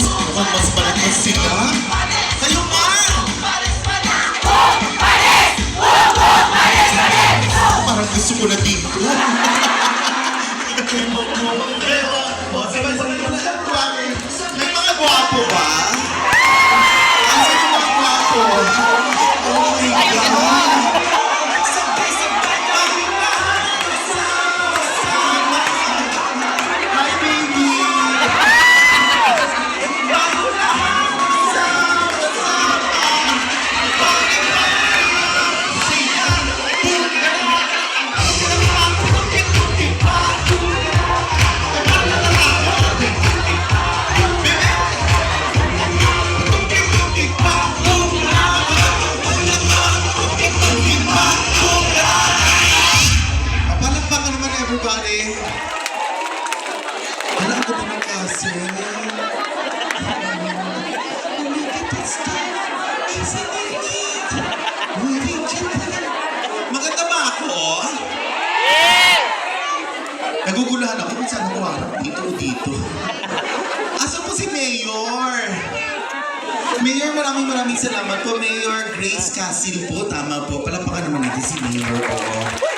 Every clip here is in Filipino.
Vamos, vamos para a cantina everybody! Wala ako naman kasi. Maganda ba ako? Nagugulahan ako kung saan ako harap dito o dito. Asa po si Mayor? Mayor, maraming maraming salamat po. Mayor Grace Cassil po. Tama po. Palapakan naman natin si Mayor. Oo.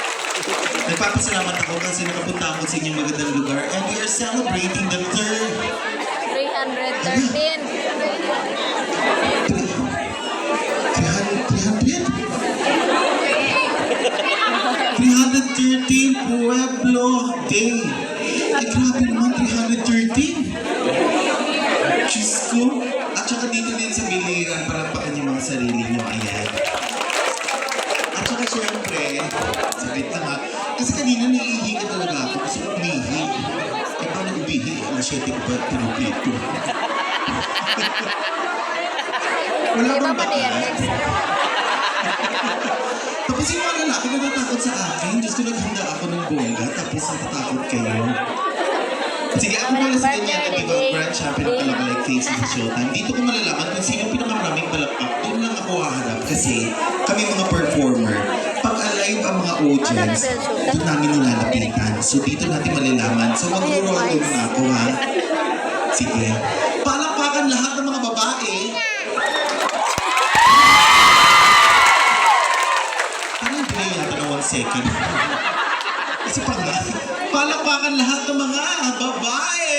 Nagpapasalamat ako kasi nakapunta ako sa inyong magandang lugar and we are celebrating the third 313. 300 313 Pueblo Day. Ay, grabe naman, 313. Umihi? Alas 7 ko. Wala bang ba na yan? batas? Next. Tapos yung mga lalaki natatakot sa akin. Diyos ko, naghanda ako ng bongga. Tapos natatakot kayo. Sige, ako muna sa kanya na grand champion ng Kalabalay Case sa Showtime. Dito ko malalaman kung sino pinakamaraming palakpak. Doon lang ako haharap kasi kami mga performer. Pag alive ang mga audience, doon namin nilalapitan. So dito natin malalaman. So mag-roll muna ako ha. Sige. Palakpakan lahat ng mga babae. Parang delay yata ng one second. Kasi pa nga, palakpakan lahat ng mga babae!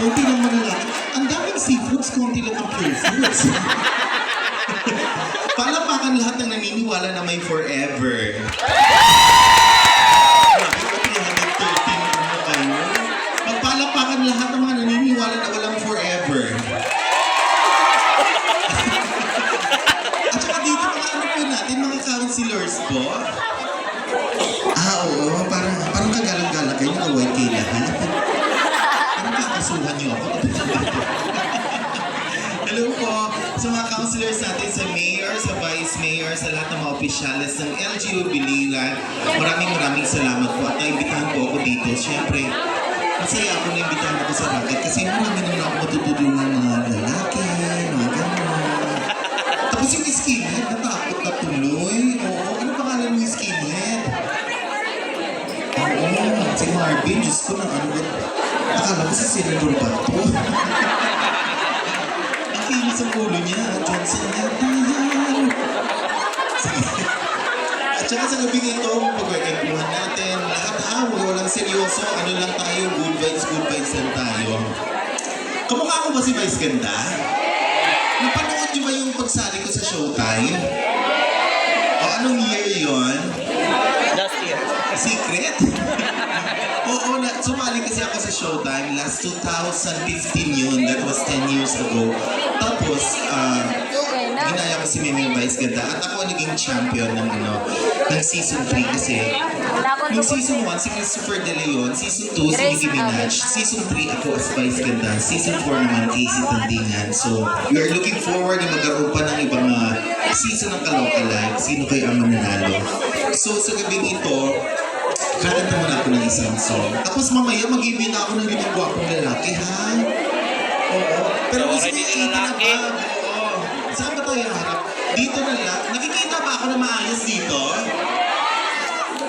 Kunti lang mga lalaki. Ang daming seafoods, kunti lang ang pure foods. Palakpakan lahat ng naniniwala na may forever. Mayor, sa lahat ng mga opisyalis ng LGU Biliran. Maraming maraming salamat po at naimbitahan po ako dito. Siyempre, masaya ako na imbitahan ako sa racket kasi marami naman ako matutulungan ng mga lalaki, mga gano'n. Tapos yung skinhead, natakot na tuloy. Oo, ano pangalan mo yung skinhead? Oo, si Marvin, Diyos ko na ano ba? Akala ko si Senador ba to? Ang kinis ang ulo niya, Johnson yan. At saka sa gabi ito, pag-wekentuhan natin, lahat ha, huwag walang seryoso, ano lang tayo, good vibes, good vibes lang tayo. Kamukha ko ba si Vice Ganda? Napanood niyo ba yung pagsali ko sa Showtime? O anong year yon? Last year. Secret? Oo, na, sumali kasi ako sa Showtime last 2015 yun. That was 10 years ago. Tapos, ah, na. Ginaya ko si Mimi Vice Ganda at ako naging champion ng ano, ng season 3 kasi yung season eh. 1, si Christopher De Leon. Season 2, si Nicki Minaj. Season 3, ako as Vice Ganda. Season 4 naman, Casey Tandingan. So, we are looking forward na magkaroon pa ng ibang uh, season ng Kaloka Live. Sino kayo ang mananalo? So, sa gabing ito, kakanta muna ako ng isang song. Tapos mamaya, mag-ibig ako ng limang gwapong lalaki, ha? Oo. Pero gusto niya na 80 na lalaki. ba? Saan ba tayo harap? Dito na lang. Nakikita ba ako na maayos dito?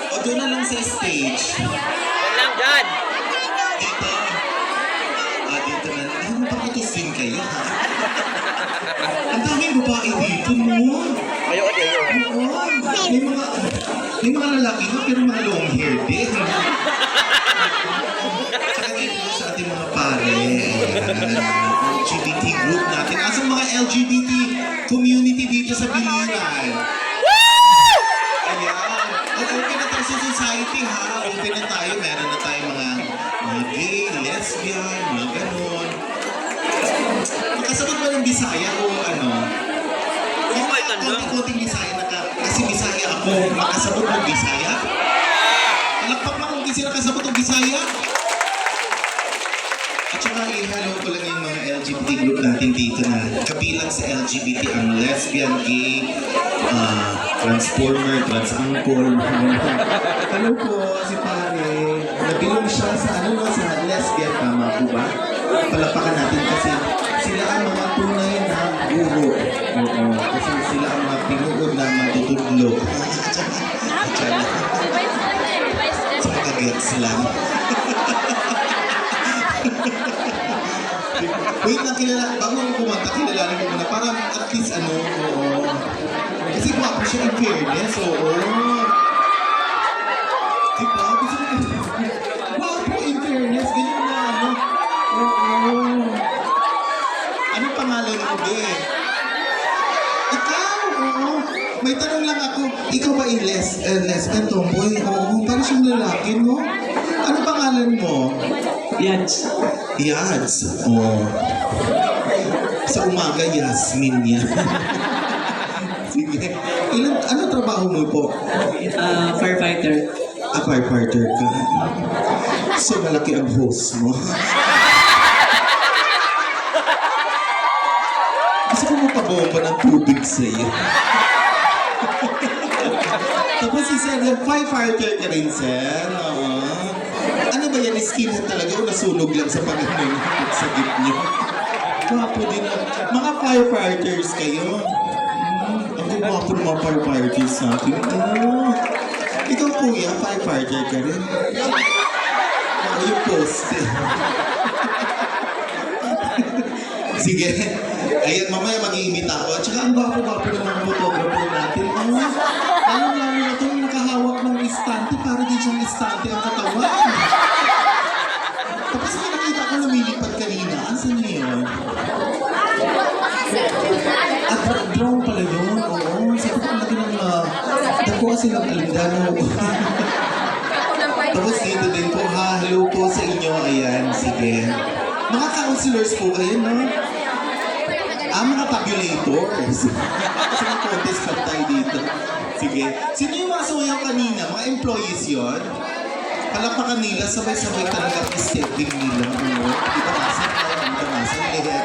O doon na lang sa stage? Yan lang dyan. Dito. Ah, dito na. Ay, mapakutos din kayo, ha? Ang daming babae dito, no? Kayo ka dyan. Oo. May mga, may mga lalaki na pero mga long hair din. Tsaka dito sa ating mga pare, ayan, LGBT group natin. LGBT community dito sa Biliran? Ayan. At open na tayo sa society ha. Open na tayo. Meron na tayo mga, mga gay, lesbian, mga ganon. Makasagot ba ng Bisaya o ano? Oo, may tanda. Konting-konting Bisaya na ka. Kasi Bisaya ako. Makasabot ng Bisaya? Palakpak mo kung kasi nakasabot ng Bisaya? At saka i-hello ko lang yung mga LGBT group natin dito na kabilang sa LGBT ang lesbian, gay, ah, transformer, transankle. Hello po, si pare. Nabilong siya sa ano no, sa lesbian, tama po ba? Palapakan natin kasi sila ang mga tunay na guro. Oo, kasi sila ang mga pinuod na matutudlo. Tsaka, gets lang. Wait lang, kilala, bago ako kumanta, kilalanin ko muna. Para at least ano, oo. Kasi gwapo siya in fairness, oo. Diba? Gusto ko Gwapo in fairness, ganyan na ano. Oo. Anong pangalan mo, be? Ikaw, oo. May tanong lang ako, ikaw ba yung les, uh, lesbian tomboy? Oo, parang siyang lalaki, no? Ano pangalan mo? Yads. Yads. Oh. Sa umaga, Yasmin yan. Sige. Ilan, ano trabaho mo po? Ah, firefighter. Ah, firefighter ka. So, malaki ang host mo. Gusto ko mapabomba ng tubig sa iyo. Tapos si Sir, firefighter ka rin, Sir. Oo. Ano ba yan? Skinhead talaga o nasunog lang sa pag-ano yung pagsagip niyo? Gwapo din. ang- Mga firefighters kayo. Ang gwapo ng mga firefighters natin. Oh. Ikaw kuya, firefighter ka rin. Oo, yung poste. Sige. Ayan, mamaya mag-iimita ako. At saka ang gwapo-gwapo ng mga photographer natin. Oh, alam lalo na itong nakahawak ng istante. Para din siyang istante ang katawan. Tapos may nakita ko lumilipad kanina. Asan niya yun? At dra- drone pala yun. Oo. Sabi ko, ang laki ng uh, nakuha silang alindano. Tapos dito din po, ha, hello po sa inyo. Ayan, sige. Mga counselors po kayo, no? Ah, mga tabulators. Kasi may contest pa tayo dito. Sige. Sino yung mga sumayaw kanina? Mga employees yon? Palakpakan nila, sabay-sabay talaga stepping nila. Ba nasa tayo, leher?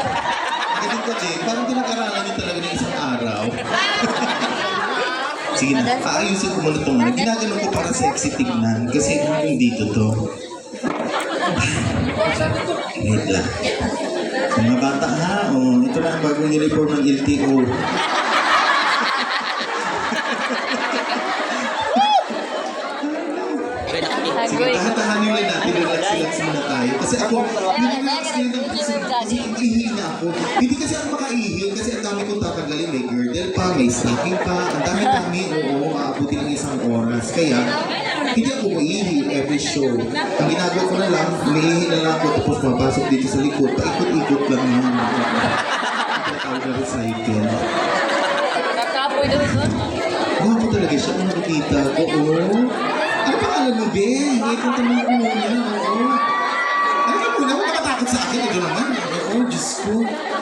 Ganun ka din. Parang pinag-aralan niyo talaga ng isang araw. Sige na, paayusin ko muna itong ano. Ginaganon ko para sexy tignan. Kasi hindi dito to. Wait lang. Mga bata ha, oh, ito na ang bagong uniform ng LTO. Sige, tahan-tahanin lang natin, relax-relax muna tayo. Kasi ako, nilalax din ang puso kasi ako. Hindi kasi ako makaihi kasi ang dami kong tatanggalin. May girdle pa, may stocking pa, ang dami-dami. Oo, maabuti ng isang oras. Kaya, hindi ako maihi every show. Ang ginagawa ko na lang, umiihi na lang ako tapos mapasok dito sa likod. Paikot-ikot lang yun. Tinatawag na recycle. Kakapoy daw doon. Gwapo talaga siya kung nakikita ko. Oo. Ano pangalan mo, Be? Hindi ko tanong ko muna. Oo. Ano ka muna? Huwag ka matakot sa akin. Ito naman. Oo, Diyos ko.